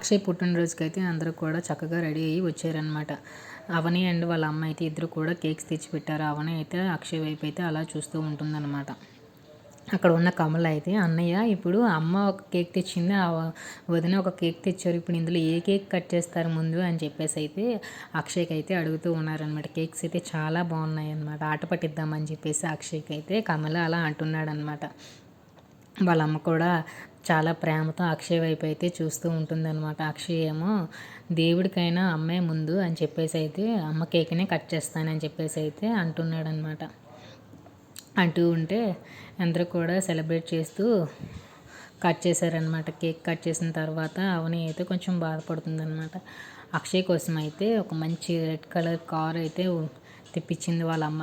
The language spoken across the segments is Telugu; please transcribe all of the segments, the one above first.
అక్షయ్ పుట్టినరోజుకి అయితే అందరూ కూడా చక్కగా రెడీ అయ్యి వచ్చారనమాట అవని అండ్ వాళ్ళ అమ్మ అయితే ఇద్దరు కూడా కేక్స్ తెచ్చిపెట్టారు అవని అయితే అక్షయ్ వైపు అయితే అలా చూస్తూ ఉంటుందన్నమాట. అక్కడ ఉన్న కమల అయితే అన్నయ్య ఇప్పుడు అమ్మ ఒక కేక్ తెచ్చింది. ఆ వదిన ఒక కేక్ తెచ్చారు. ఇప్పుడు ఇందులో ఏ కేక్ కట్ చేస్తారు ముందు? అని చెప్పేసి అయితే అక్షయ్కి అయితే అడుగుతూ ఉన్నారనమాట కేక్స్ అయితే చాలా బాగున్నాయి అనమాట ఆట పట్టిద్దామని చెప్పేసి అక్షయ్కి అయితే కమల అలా అంటున్నాడనమాట వాళ్ళ అమ్మ కూడా చాలా ప్రేమతో అక్షయ్ వైపు అయితే చూస్తూ ఉంటుందన్నమాట. అక్షయ్ ఏమో దేవుడికైనా అమ్మే ముందు అని చెప్పేసి అయితే అమ్మ కేక్నే కట్ చేస్తానని చెప్పేసి అయితే అంటున్నాడనమాట అంటూ ఉంటే అందరూ కూడా సెలబ్రేట్ చేస్తూ కట్ చేశారనమాట కేక్ కట్ చేసిన తర్వాత అవని అయితే కొంచెం బాధపడుతుందనమాట అక్షయ్ కోసం అయితే ఒక మంచి రెడ్ కలర్ కార్ అయితే తెప్పించింది వాళ్ళ అమ్మ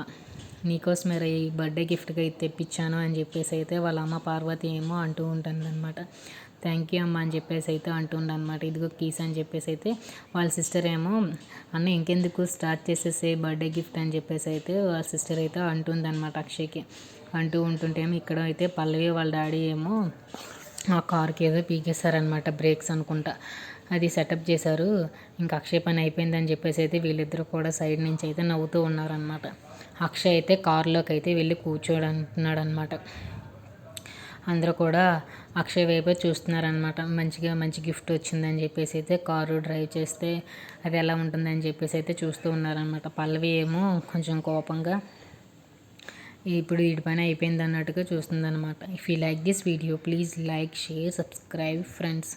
నీకోసమే ఈ బర్త్డే గిఫ్ట్గా ఇది తెప్పించాను అని చెప్పేసి అయితే వాళ్ళ అమ్మ పార్వతి ఏమో అంటూ ఉంటుందన్నమాట. థ్యాంక్ యూ అమ్మ అని చెప్పేసి అయితే అంటుండనమాట ఇదిగో కీస్ అని చెప్పేసి అయితే వాళ్ళ సిస్టర్ ఏమో అన్న ఇంకెందుకు స్టార్ట్ చేసేసే బర్త్డే గిఫ్ట్ అని చెప్పేసి అయితే వాళ్ళ సిస్టర్ అయితే అంటుందన్నమాట అక్షయ్కి. అంటూ ఉంటుంటేమో ఇక్కడ అయితే పల్లవి వాళ్ళ డాడీ ఏమో ఆ కార్కి ఏదో పీకేశారనమాట బ్రేక్స్ అనుకుంటా. అది సెటప్ చేశారు. ఇంకా అక్షయ్ పని అయిపోయిందని చెప్పేసి అయితే వీళ్ళిద్దరూ కూడా సైడ్ నుంచి అయితే నవ్వుతూ ఉన్నారనమాట అక్షయ్ అయితే కారులోకి అయితే వెళ్ళి కూర్చోడంటున్నాడు అనమాట అందరూ కూడా అక్షయ్ వైపే చూస్తున్నారనమాట మంచిగా మంచి గిఫ్ట్ వచ్చిందని చెప్పేసి అయితే కారు డ్రైవ్ చేస్తే అది ఎలా ఉంటుందని చెప్పేసి అయితే చూస్తూ ఉన్నారనమాట పల్లవి ఏమో కొంచెం కోపంగా ఇప్పుడు వీటి పని అయిపోయింది అన్నట్టుగా చూస్తుందన్నమాట. If you like this video please like share subscribe friends